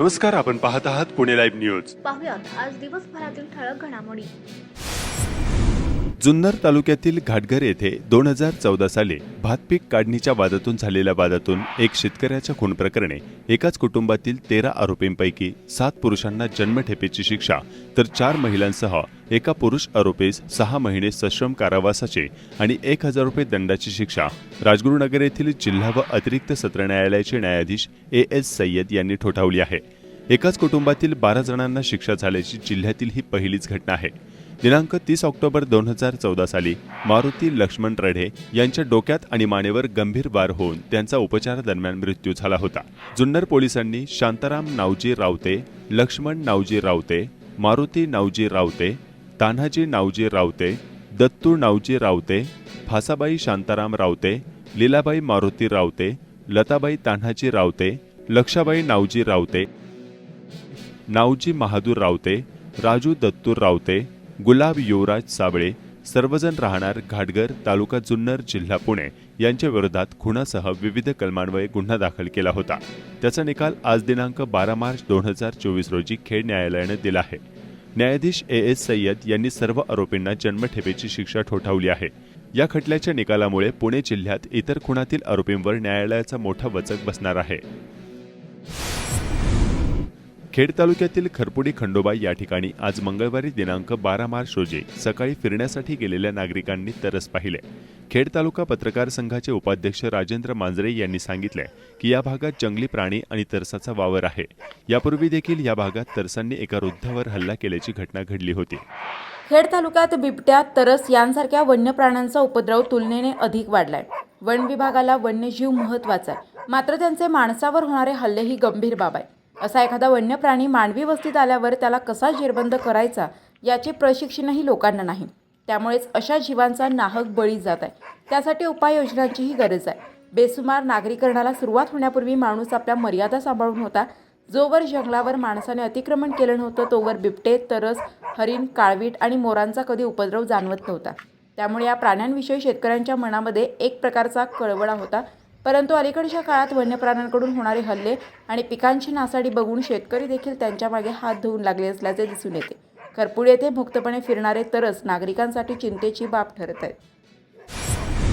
नमस्कार आपण पाहत आहात पुणे लाईव्ह न्यूज. पाहुयात आज दिवसभरातील ठळक घडामोडी. जुन्नर तालुक्यातील घाटघर येथे दोन हजार चौदा साली भातपीक काढणीच्या वादातून झालेल्या वादातून एक शेतकऱ्याच्या खून प्रकरणी एकाच कुटुंबातील तेरा आरोपींपैकी सात पुरुषांना जन्मठेपेची शिक्षा तर चार महिलांसह एका पुरुष आरोपीस सहा महिने सश्रम कारावासाची आणि एक हजार रुपये दंडाची शिक्षा राजगुरुनगर येथील जिल्हा व अतिरिक्त सत्र न्यायालयाचे न्यायाधीश ए एस सय्यद यांनी ठोठावली आहे. एकाच कुटुंबातील बारा जणांना शिक्षा झाल्याची जिल्ह्यातील ही पहिलीच घटना आहे. दिनांक तीस ऑक्टोबर दोन हजार चौदा साली मारुती लक्ष्मण रढे यांच्या डोक्यात आणि मानेवर गंभीर वार होऊन त्यांचा उपचारादरम्यान मृत्यू झाला होता. जुन्नर पोलिसांनी शांताराम नावजी रावते लक्ष्मण नावजी रावते मारुती नावजी रावते तान्हाजी नावजी रावते दत्तू नावजी रावते फासाबाई शांताराम रावते लीलाबाई मारुती रावते लताबाई तान्हाजी रावते लक्षाबाई नावजी रावते नावजी महादूर रावते राजू दत्तूर रावते गुलाब युवराज साबळे सर्वजण राहणार घाटगर तालुका जुन्नर जिल्हा पुणे यांच्या विरोधात खुनासह विविध कलमान्वये गुन्हा दाखल केला होता. त्याचा निकाल आज दिनांक बारा मार्च दोन हजार चोवीस रोजी खेड न्यायालयानं दिला आहे. न्यायाधीश ए एस सय्यद यांनी सर्व आरोपींना जन्मठेपेची शिक्षा ठोठावली आहे. या खटल्याच्या निकालामुळे पुणे जिल्ह्यात इतर खुनातील आरोपींवर न्यायालयाचा मोठा वचक बसणार आहे. खेड तालुक्यातील खरपुडी खंडोबा या ठिकाणी आज मंगळवारी दिनांक बारा मार्च रोजी सकाळी फिरण्यासाठी गेलेल्या नागरिकांनी तरस पाहिले. खेड तालुका पत्रकार संघाचे उपाध्यक्ष राजेंद्र मांजरे यांनी सांगितले की या भागात जंगली प्राणी आणि तरसाचा वावर आहे. यापूर्वी देखील या भागात तरसांनी एका वृद्धावर हल्ला केल्याची घटना घडली होती. खेड तालुक्यात बिबट्या तरस यांसारख्या वन्य प्राण्यांचा उपद्रव तुलनेने अधिक वाढलाय. वन विभागाला वन्यजीव महत्त्वाचा आहे. मात्र त्यांचे माणसावर होणारे हल्ले ही गंभीर बाब आहे. असा एखादा वन्य प्राणी मानवी वस्तीत आल्यावर त्याला कसा जेरबंद करायचा याचे प्रशिक्षणही लोकांना नाही. त्यामुळेच अशा जीवांचा नाहक बळी जात आहे. त्यासाठी उपाययोजनांचीही गरज आहे. बेसुमार नागरीकरणाला सुरुवात होण्यापूर्वी माणूस आपल्या मर्यादा सांभाळून होता. जोवर जंगलावर माणसाने अतिक्रमण केलं नव्हतं तोवर बिबटे तरस हरिण काळवीट आणि मोरांचा कधी उपद्रव जाणवत नव्हता. त्यामुळे या प्राण्यांविषयी शेतकऱ्यांच्या मनामध्ये एक प्रकारचा कळवळा होता. परंतु अलीकडच्या काळात वन्य प्राण्यांकडून होणारे हल्ले आणि पिकांची नासाडी बघून शेतकरी देखील त्यांच्यामागे हात धुवून लागले असल्याचे दिसून येते. खरपूड येथे मुक्तपणे फिरणारे तरच नागरिकांसाठी चिंतेची बाब ठरत आहेत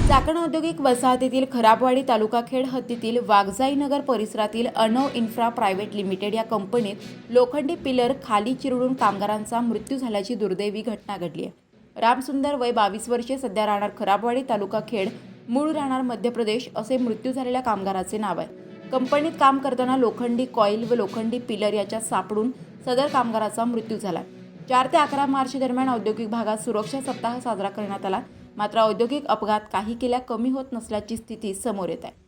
चाकण औद्योगिक वसाहतीतील खराबवाडी तालुका खेड हद्दीतील वाघजाईनगर परिसरातील अनव इन्फ्रा प्रायव्हेट लिमिटेड या कंपनीत लोखंडी पिलर खाली चिरडून कामगारांचा मृत्यू झाल्याची दुर्दैवी घटना घडली आहे. रामसुंदर वय बावीस वर्षे सध्या राहणार खराबवाडी तालुका खेड मूळ राहणार मध्य प्रदेश असे मृत्यू झालेल्या कामगाराचे नाव आहे. कंपनीत काम करताना लोखंडी कॉईल व लोखंडी पिलर याच्या सापडून सदर कामगाराचा मृत्यू झाला. चार ते अकरा मार्च दरम्यान औद्योगिक भागात सुरक्षा सप्ताह साजरा करण्यात आला. मात्र औद्योगिक अपघात काही केल्या कमी होत नसल्याची स्थिती समोर येत आहे.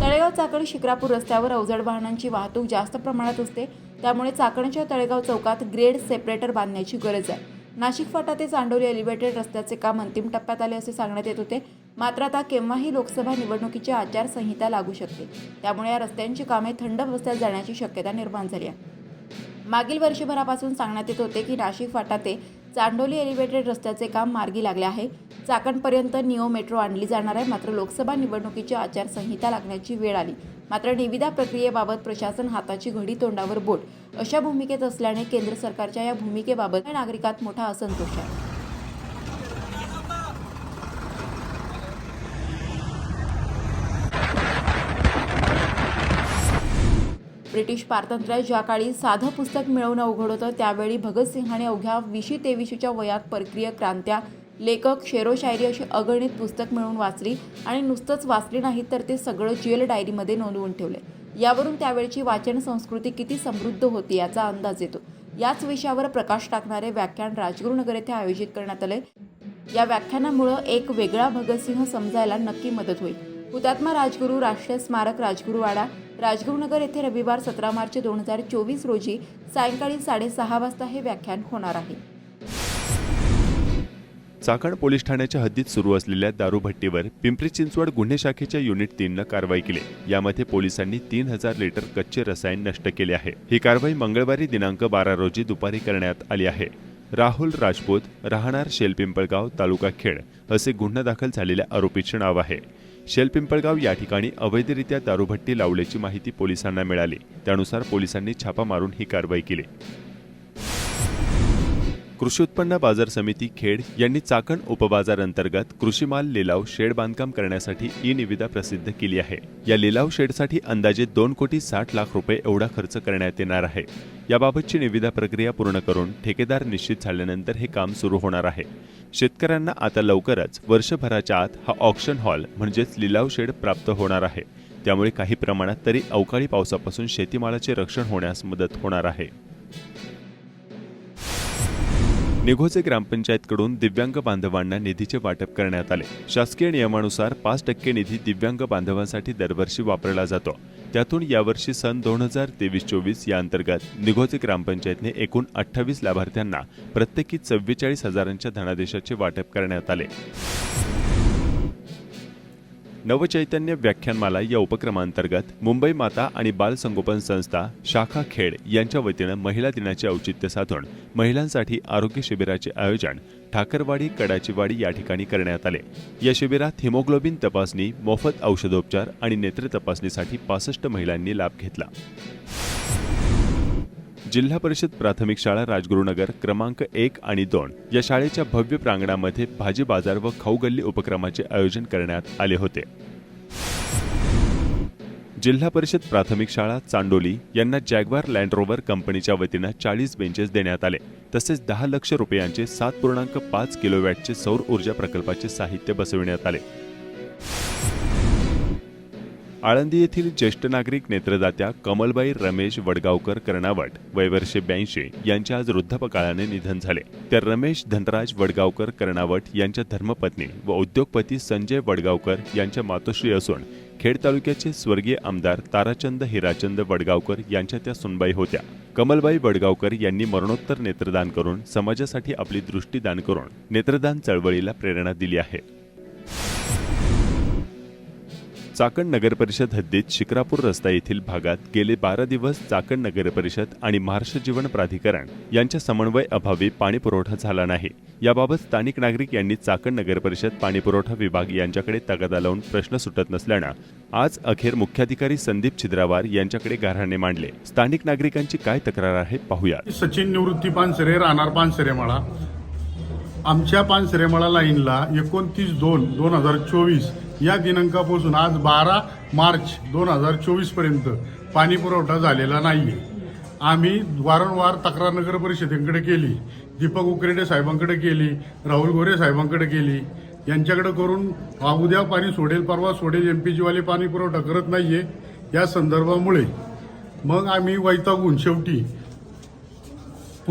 तळेगाव चाकण शिक्रापूर रस्त्यावर अवजड वाहनांची वाहतूक जास्त प्रमाणात असते. त्यामुळे चाकणच्या तळेगाव चौकात ग्रेड सेपरेटर बांधण्याची गरज आहे. नाशिक फाटा ते चांडोली एलिव्हेटेड रस्त्याचे काम अंतिम टप्प्यात आले असे सांगण्यात येत होते. मात्र आता केव्हाही लोकसभा निवडणुकीची आचारसंहिता लागू शकते. त्यामुळे या रस्त्यांची कामे थंड अवस्थेत जाण्याची शक्यता निर्माण झाली आहे. मागील वर्षभरापासून सांगण्यात येत होते की नाशिक फाटा ते चांडोली एलिव्हेटेड रस्त्याचे काम मार्गी लागले आहे. चाकणपर्यंत निओ मेट्रो आणली जाणार आहे. मात्र लोकसभा निवडणुकीची आचारसंहिता लागण्याची वेळ आली. मात्र निविदा प्रक्रियेबाबत प्रशासन हाताची घडी तोंडावर बोट. अशा भूमिकेत असल्याने केंद्र सरकारच्या या भूमिकेबाबत नागरिकात मोठा असंतोष आहे. ब्रिटिश पारतंत्र्यात ज्या काळी साधं पुस्तक मिळवणं अवघड होतं त्यावेळी भगतसिंहाने अवघ्या विशी तेवीशीच्या वयात परकीय क्रांत्या लेखक शेरो शायरी अशी अगणित पुस्तक मिळवून वाचली आणि नुसतंच वाचली नाही तर ते सगळं जेल डायरीमध्ये नोंदवून ठेवले. यावरून त्यावेळची वाचन संस्कृती किती समृद्ध होती याचा अंदाज येतो. याच विषयावर प्रकाश टाकणारे व्याख्यान राजगुरुनगर येथे आयोजित करण्यात आले. या व्याख्यानामुळं एक वेगळा भगतसिंह समजायला नक्की मदत होईल. हुतात्मा राजगुरू राष्ट्रीय स्मारक राजगुरुवाडा राजगुरुनगर येथे रविवार सतरा मार्च दोन हजार चोवीस रोजी सायंकाळी साडेसहा वाजता हे व्याख्यान होणार आहे. चाकण पोलीस ठाण्याच्या हद्दीत सुरू असलेल्या दारूभट्टीवर पिंपरी चिंचवड गुन्हे शाखेच्या युनिट तीननं कारवाई केली. यामध्ये पोलिसांनी तीन हजार लिटर कच्चे रसायन नष्ट केले आहे. ही कारवाई मंगळवारी दिनांक बारा रोजी दुपारी करण्यात आली आहे. राहुल राजपूत राहणार शेलपिंपळगाव तालुका खेड असे गुन्हा दाखल झालेल्या आरोपीचे नाव आहे. शेलपिंपळगाव या ठिकाणी अवैधरित्या दारूभट्टी लावल्याची माहिती पोलिसांना मिळाली. त्यानुसार पोलिसांनी छापा मारून ही कारवाई केली. कृषी उत्पन्न बाजार समिती खेड यांनी चाकण उपबाजार अंतर्गत कृषी माल लिलाव शेड बांधकाम करण्यासाठी ई निविदा प्रसिद्ध केली आहे. या लिलाव शेडसाठी अंदाजे दोन कोटी साठ लाख रुपये एवढा खर्च करण्यात येणार आहे. याबाबतची निविदा प्रक्रिया पूर्ण करून ठेकेदार निश्चित झाल्यानंतर हे काम सुरू होणार आहे. शेतकऱ्यांना आता लवकरच वर्षभराच्या आत हा ऑक्शन हॉल म्हणजेच लिलाव शेड प्राप्त होणार आहे. त्यामुळे काही प्रमाणात तरी अवकाळी पावसापासून शेतीमालाचे रक्षण होण्यास मदत होणार आहे. निघोजे ग्रामपंचायतकडून दिव्यांग बांधवांना निधीचे वाटप करण्यात आले. शासकीय नियमानुसार पाच टक्के निधी दिव्यांग बांधवांसाठी दरवर्षी वापरला जातो. त्यातून यावर्षी सन दोन हजार तेवीस चोवीस या अंतर्गत निघोजे ग्रामपंचायतने एकूण अठ्ठावीस लाभार्थ्यांना प्रत्येकी चव्वेचाळीस हजारांच्या धनादेशाचे वाटप करण्यात आले. नवचैतन्य व्याख्यानमाला या उपक्रमांतर्गत मुंबई माता आणि बाल संगोपन संस्था शाखा खेड यांच्या वतीनं महिला दिनाचे औचित्य साधून महिलांसाठी आरोग्य शिबिराचे आयोजन ठाकरवाडी कडाचीवाडी या ठिकाणी करण्यात आले. या शिबिरात हिमोग्लोबिन तपासणी मोफत औषधोपचार आणि नेत्र तपासणीसाठी पासष्ट महिलांनी लाभ घेतला. जिल्हा परिषद प्राथमिक शाळा राजगुरुनगर क्रमांक एक आणि दोन या शाळेच्या भव्य प्रांगणामध्ये भाजी बाजार व खाऊ गल्ली उपक्रमाचे आयोजन करण्यात आले होते. जिल्हा परिषद प्राथमिक शाळा चांडोली यांना जॅग्वार लँड रोवर कंपनीच्या वतीनं चाळीस बेंचेस देण्यात आले. तसेच दहा लक्ष रुपयांचे सात पूर्णांक पाच किलोवॅटचे सौर ऊर्जा प्रकल्पाचे साहित्य बसविण्यात आले. आळंदी येथील ज्येष्ठ नागरिक नेत्रदात्या कमलबाई रमेश वडगावकर कर्णावट वयवर्षे ब्याऐंशी यांचे आज वृद्धापकाळाने निधन झाले. तर रमेश धनराज वडगावकर कर्णावट यांच्या धर्मपत्नी व उद्योगपती संजय वडगावकर यांच्या मातोश्री असून खेड तालुक्याचे स्वर्गीय आमदार ताराचंद हिराचंद वडगावकर यांच्या त्या सुनबाई होत्या. कमलबाई वडगावकर यांनी मरणोत्तर नेत्रदान करून समाजासाठी आपली दृष्टी दान करून नेत्रदान चळवळीला प्रेरणा दिली आहे. चाकण नगरपरिषद हद्दीत शिक्रापूर रस्ता येथील भागात गेले बारा दिवस चाकण नगरपरिषद आणि महाराष्ट्र जीवन प्राधिकरण यांच्या समन्वय अभावी पाणीपुरवठा झाला नाही. याबाबत स्थानिक नागरिक यांनी चाकण नगरपरिषद पाणीपुरवठा विभाग यांच्याकडे तगादा लावून प्रश्न सुटत नसल्यानं आज अखेर मुख्याधिकारी संदीप छिद्रावार यांच्याकडे गाऱ्हाणे मांडले. स्थानिक नागरिकांची काय तक्रार आहे पाहूया. सचिन निवृत्ती पानसरे राहणार पानसरेमाळा. आमच्या पानसरेमाळा लाईनला एकोणतीस दोन दोन हजार चोवीस या दिनांकापासून आज बारा मार्च दोन हजार चोवीसपर्यंत पाणी पुरवठा झालेला नाहीये. आम्ही वारंवार तक्रार नगर परिषदेकडे केली दीपक उकरेडे साहेबांकडे केली राहुल गोरे साहेबांकडे केली. यांच्याकडे करून उद्या पाणी सोडेल परवा सोडेल एम पी जीवाले पाणी पुरवठा करत नाहीये. या संदर्भामुळे मग आम्ही वैतागून शेवटी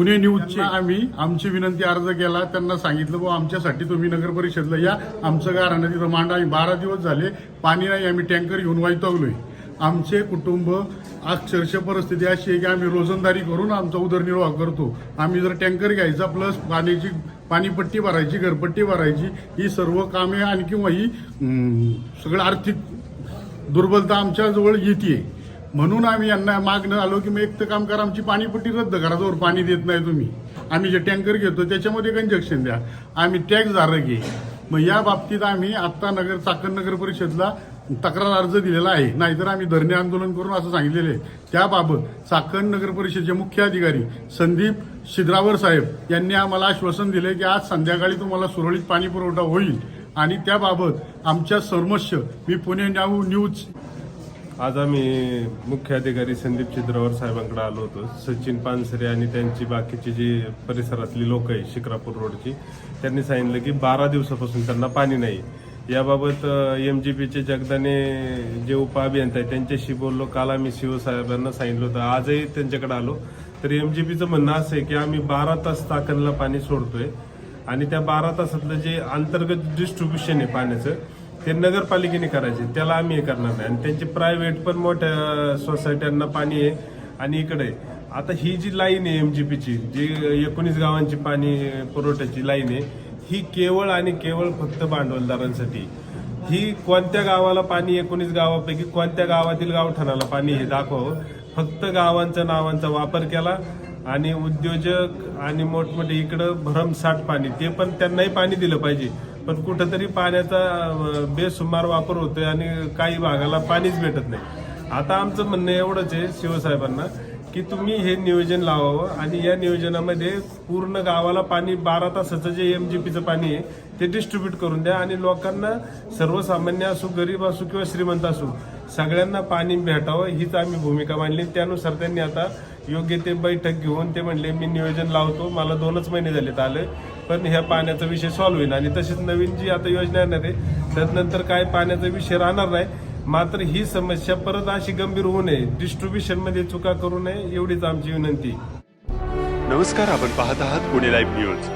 पुणे न्यूजची आम्ही आमची विनंती अर्ज केला त्यांना सांगितलं बुवा आमच्यासाठी तुम्ही नगर परिषदला या आमचं गाराणं तिथं मांडा आम्ही बारा दिवस झाले पाणी नाही आम्ही टँकर घेऊन वैतागलोय आमचे कुटुंब अक्षरशः परिस्थिती अशी आहे की आम्ही रोजंदारी करून आमचा उदरनिर्वाह करतो. आम्ही जर टँकर घ्यायचा प्लस पाण्याची पाणीपट्टी भरायची घरपट्टी भरायची ही सर्व कामे आणि किंवा ही सगळं आर्थिक दुर्बलता आमच्याजवळ येते येते म्हणून आम्ही यांना मागणं आलो की मग एक तर काम करा आमची पाणीपट्टी रद्द करा जोर पाणी देत नाही तुम्ही. आम्ही जे टँकर घेतो त्याच्यामध्ये कंजक्शन द्या. आम्ही टॅक्स धारक घे मग या बाबतीत आम्ही आत्ता नगर चाकण नगर परिषदला तक्रार अर्ज दिलेला आहे. नाहीतर आम्ही धरणे आंदोलन करून असं सांगितलेलं आहे. त्याबाबत चाकण नगर परिषदेचे मुख्य अधिकारी संदीप शिद्रावर साहेब यांनी आम्हाला आश्वासन दिले की आज संध्याकाळी तुम्हाला सुरळीत पाणी पुरवठा होईल. आणि त्याबाबत आमच्या सर्मश्य मी पुणे न्याऊ न्यूज आज आम्ही मुख्य अधिकारी संदीप चिद्रावर साहेबांकडे आलो होतो. सचिन पानसरे आणि त्यांची बाकीची जी परिसरातली लोक आहे शिक्रापूर रोडची त्यांनी सांगितलं की बारा दिवसापासून त्यांना पाणी नाही. याबाबत एम जी पीचे जगदाने जे उपअभियंता आहे त्यांच्याशी बोललो. काल आम्ही शिवसाहेबांना सांगितलं होतं. आजही त्यांच्याकडे आलो. तर एम जी पीचं म्हणणं असं आहे की आम्ही बारा तास ताकणला पाणी सोडतोय. आणि त्या बारा तासातलं जे अंतर्गत डिस्ट्रीब्युशन आहे पाण्याचं ते नगरपालिकेने करायचे त्याला आम्ही हे करणार नाही. आणि त्यांचे प्रायव्हेट पण मोठ्या सोसायट्यांना पाणी आहे आणि इकडे आहे. आता ही जी लाईन आहे एमजीपीची जी एकोणीस गावांची पाणी पुरवठ्याची लाईन आहे ही केवळ आणि केवळ फक्त भांडवलदारांसाठी ही कोणत्या गावाला पाणी एकोणीस गावापैकी कोणत्या गावातील गावठाणाला पाणी हे दाखवावं फक्त गावांच्या नावांचा वापर केला आणि उद्योजक आणि मोठमोठे इकडं भरमसाठ पाणी ते पण त्यांनाही पाणी दिलं पाहिजे. पण कुठंतरी पाण्याचा बेसुमार वापर होतोय आणि काही भागाला पाणीच भेटत नाही. आता आमचं म्हणणं एवढंच आहे शिवसाहेबांना की तुम्ही हे नियोजन लावावं आणि या नियोजनामध्ये पूर्ण गावाला पाणी बारा तासाचं जे एम जे पीचं पाणी आहे ते डिस्ट्रीब्यूट करून द्या आणि लोकांना सर्वसामान्य असो गरीब असू किंवा श्रीमंत असो सगळ्यांना पाणी भेटावं हीच आम्ही भूमिका मांडली. त्यानुसार त्यांनी आता योग्य ते बैठक घेऊन ते म्हणले मी नियोजन लावतो मला दोनच महिने झालेत आलं पण ह्या पाण्याचा विषय सॉल्व्ह होईल आणि तशीच नवीन जी आता योजना येणार आहे त्यानंतर काय पाण्याचा विषय राहणार नाही. मात्र ही समस्या परत अशी गंभीर होऊ नये. डिस्ट्रीब्युशनमध्ये चुका करू नये एवढीच आमची विनंती. नमस्कार आपण पाहत आहात पुणे लाईव्ह न्यूज